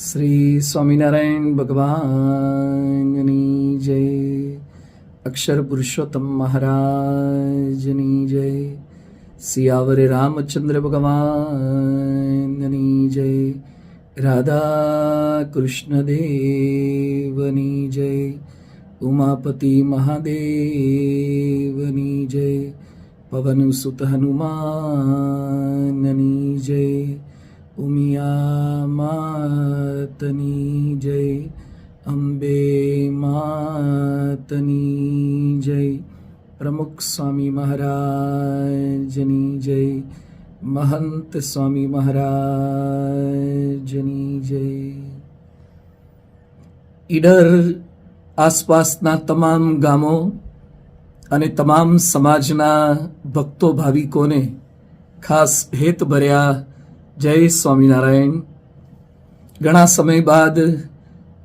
શ્રી સ્વામિનારાયણ ભગવાનની જય. અક્ષર પુરુષોત્તમ મહારાજની જય. સિયાવરે રામચંદ્ર ભગવાનની જય. રાધા કૃષ્ણ દેવની જય. ઉમાપતિ મહાદેવની જય. પવન સુત હનુમાનની જય. ઉમિયા માતની જય, અંબે માતની જય. પ્રમુખ સ્વામી મહારાજની જય, મહંત સ્વામી મહારાજની જય. ઈડર આસપાસના તમામ ગામો અને તમામ સમાજના ભક્તો, ભાવિકોને ખાસ હેત ભર્યા જય સ્વામિનારાયણ. ઘણા સમય બાદ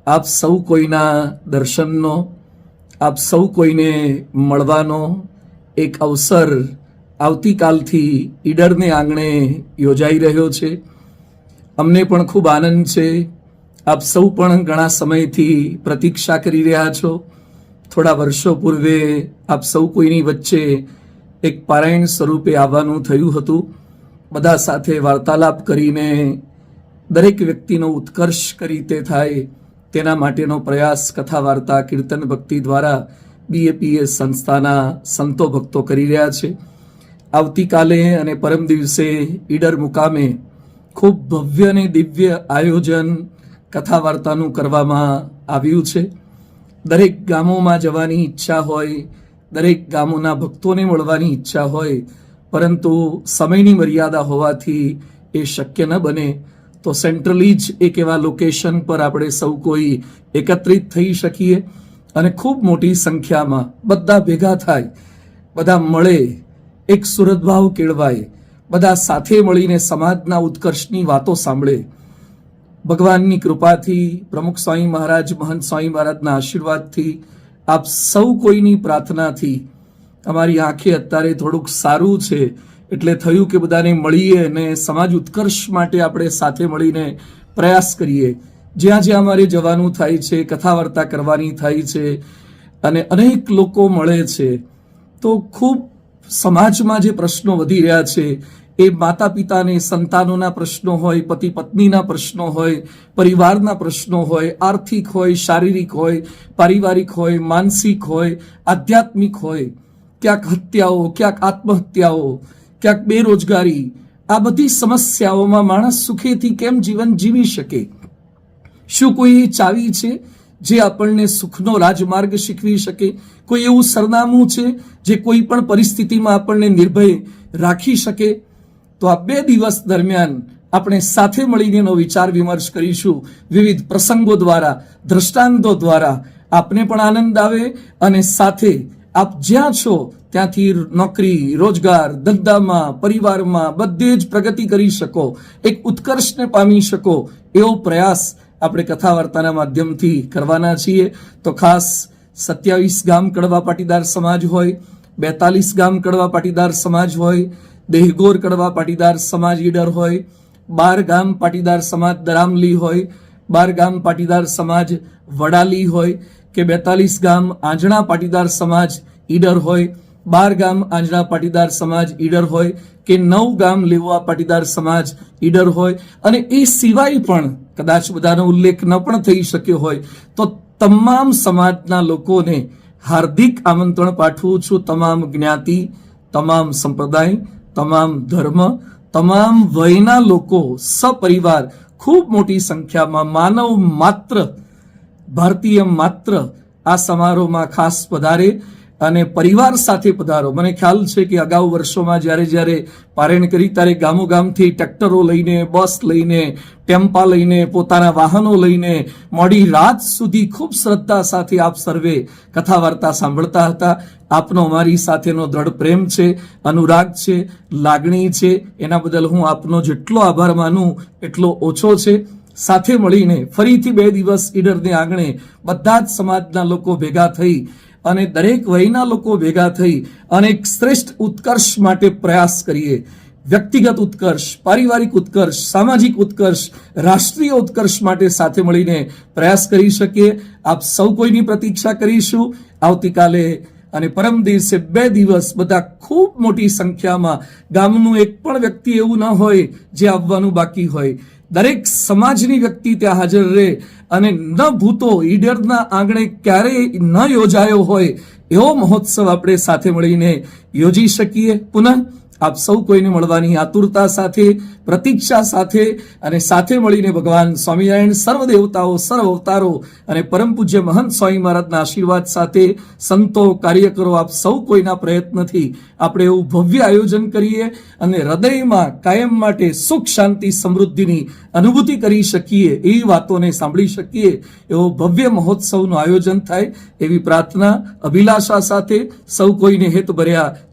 આપ સૌ કોઈના દર્શનનો, આપ સૌ કોઈને મળવાનો એક અવસર આવતીકાલથી ઈડરને આંગણે યોજાઈ રહ્યો છે. અમને પણ ખૂબ આનંદ છે. આપ સૌ પણ ઘણા સમયથી પ્રતીક્ષા કરી રહ્યા છો. થોડા વર્ષો પૂર્વે આપ સૌ કોઈની વચ્ચે એક પારાયણ સ્વરૂપે આવવાનું થયું હતું. બધા સાથે વાર્તાલાપ કરીને દરેક વ્યક્તિનો ઉત્કર્ષ કઈ રીતે થાય તેના માટેનો પ્રયાસ કથા, વાર્તા, કીર્તન ભક્તિ દ્વારા બીએપીએસ સંસ્થાના સંતો ભક્તો કરી રહ્યા છે. આવતીકાલે અને પરમ દિવસે ઈડર મુકામે ખૂબ ભવ્ય અને દિવ્ય આયોજન કથા, વાર્તાનું કરવામાં આવ્યું છે. દરેક ગામોમાં જવાની ઈચ્છા હોય, દરેક ગામોના ભક્તોને મળવાની ઈચ્છા હોય પરંતુ સમયની મર્યાદા હોવાથી એ શક્ય ન બને. તો સેન્ટ્રલી જ એક એવા લોકેશન પર આપણે સૌ કોઈ એકત્રિત થઈ શકીએ અને ખૂબ મોટી સંખ્યામાં બધા ભેગા થાય, બધા મળે, એક સુરતભાવ કેળવાય, બધા સાથે મળીને સમાજના ઉત્કર્ષની વાતો સાંભળે. ભગવાનની કૃપાથી પ્રમુખ સ્વામી મહારાજ, મહંત સ્વામી મહારાજના આશીર્વાદથી આપ સૌ કોઈની પ્રાર્થનાથી અમારી આંખે અત્યારે થોડુંક સારું છે, એટલે થયું કે બધાને મળીએ અને સમાજ ઉત્કર્ષ માટે આપણે સાથે મળીને પ્રયાસ કરીએ. જ્યાં જ્યાં અમારે જવાનું થાય છે કથા વાર્તા કરવાની થાય છે, અને અનેક લોકો મળે છે, તો ખૂબ સમાજમાં જે પ્રશ્નો વધી રહ્યા છે, એ માતા પિતાને સંતાનોના પ્રશ્નો હોય, પતિ પત્નીના પ્રશ્નો હોય, પરિવારના પ્રશ્નો હોય, આર્થિક હોય, શારીરિક હોય, પારિવારિક હોય, માનસિક હોય, આધ્યાત્મિક હોય ક્યાંક હત્યાઓ, ક્યાંક આત્મહત્યાઓ, ક્યાંક બેરોજગારી, આ બધી સમસ્યાઓમાં માણસ સુખેથી કેમ જીવન જીવી શકે? શું કોઈ એ ચાવી છે જે આપણને સુખનો રાજમાર્ગ શીખવી શકે? કોઈ એવું સરનામું છે જે કોઈ પણ પરિસ્થિતિમાં આપણને નિર્ભય રાખી શકે? તો આ બે દિવસ દરમિયાન આપણે સાથે મળીને એનો વિચાર વિમર્શ કરીશું. વિવિધ પ્રસંગો દ્વારા, દ્રષ્ટાંતો દ્વારા આપને પણ આનંદ આવે અને સાથે આપ જ્યાં છો, ત્યાંથી નોકરી, રોજગાર, ધંધામાં, પરિવારમાં બધે જ પ્રગતિ કરી શકો, એક ઉત્કર્ષને પામી શકો, એવો પ્રયાસ આપણે કથા વાર્તાના માધ્યમથી કરવાના છીએ. તો ખાસ સત્યાવીસ ગામ કડવા પાટીદાર સમાજ હોય, બેતાલીસ ગામ કડવા પાટીદાર સમાજ હોય, દેહગોર કડવા પાટીદાર સમાજ ઈડર હોય, બાર ગામ પાટીદાર સમાજ દરામલી હોય, બાર ગામ પાટીદાર સમાજ વડાલી હોય કે બેતાલીસ ગામ આંજણા પાટીદાર સમાજ ઈડર હોય, બાર ગામ આંજણા પાટીદાર સમાજ ઈડર હોય, કે નવ ગામ લેવા પાટીદાર સમાજ ઈડર હોય, અને એ સિવાય પણ કદાચ બધાનો ઉલ્લેખ ન પણ થઈ શક્યો હોય, તો તમામ સમાજના લોકોને હાર્દિક આમંત્રણ પાઠવું છું. તમામ જ્ઞાતિ, તમામ સંપ્રદાય, તમામ ધર્મ, તમામ વયના લોકો, સપરિવાર, ખૂબ મોટી સંખ્યામાં માનવ માત્ર ભારતીય માત્ર આ સમારોહમાં ખાસ પધારે અને પરિવાર સાથે પધારો. મને ખ્યાલ છે કે અગાઉ વર્ષોમાં જ્યારે જ્યારે પારણ કરી ત્યારે ગામો ગામથી ટ્રેક્ટરો લઈને, બસ લઈને, ટેમ્પા લઈને, પોતાના વાહનો લઈને મોડી રાત સુધી ખૂબ શ્રદ્ધા સાથે આપ સર્વે કથા વાર્તા સાંભળતા હતા. આપનો અમારી સાથેનો દ્રઢ પ્રેમ છે, અનુરાગ છે, લાગણી છે. એના બદલ હું આપનો જેટલો આભાર માનું, એટલો ઓછો છે. સાથે મળીને ફરીથી બે દિવસ ઈડરને આંગણે બધા જ સમાજના લોકો ભેગા થઈ અને દરેક વયના લોકો ભેગા થઈ અને એક શ્રેષ્ઠ ઉત્કર્ષ માટે પ્રયાસ કરીએ. વ્યક્તિગત ઉત્કર્ષ, પારિવારિક ઉત્કર્ષ, સામાજિક ઉત્કર્ષ, રાષ્ટ્રીય ઉત્કર્ષ માટે સાથે મળીને પ્રયાસ કરી શકીએ. આપ સૌ કોઈની પ્રતીક્ષા કરીશું. આવતીકાલે અને પરમ દિવસે બે દિવસ બધા ખૂબ મોટી સંખ્યામાં ગામનું એક પણ વ્યક્તિ એવું ન હોય જે આવવાનું બાકી હોય. દરેક સમાજની વ્યક્તિ ત્યાં હાજર રહે અને ન ભૂતો, ઈડરના આંગણે ક્યારેય ન યોજાયો હોય, એવો મહોત્સવ આપણે સાથે મળીને યોજી શકીએ. પુનઃ આપ સૌ કોઈને મળવાની આતુરતા સાથે, પ્રતીક્ષા સાથે અને સાથે મળીને ભગવાન સ્વામિનારાયણ સર્વ દેવતાઓ સર્વ અવતારો અને પરમ પૂજ્ય મહંત સ્વામી મહારાજના આશીર્વાદ સાથે સંતો કાર્યકરો આપ સૌ કોઈના પ્રયત્નથી આપણે એવું ભવ્ય આયોજન કરીએ અને હૃદયમાં કાયમ માટે સુખ, શાંતિ, સમૃદ્ધિની અનુભૂતિ કરી શકીએ, એવી વાતોને સાંભળી શકીએ, એવો ભવ્ય મહોત્સવનું આયોજન થાય, એવી પ્રાર્થના, અભિલાષા સાથે સૌ કોઈને હેત ભર્યા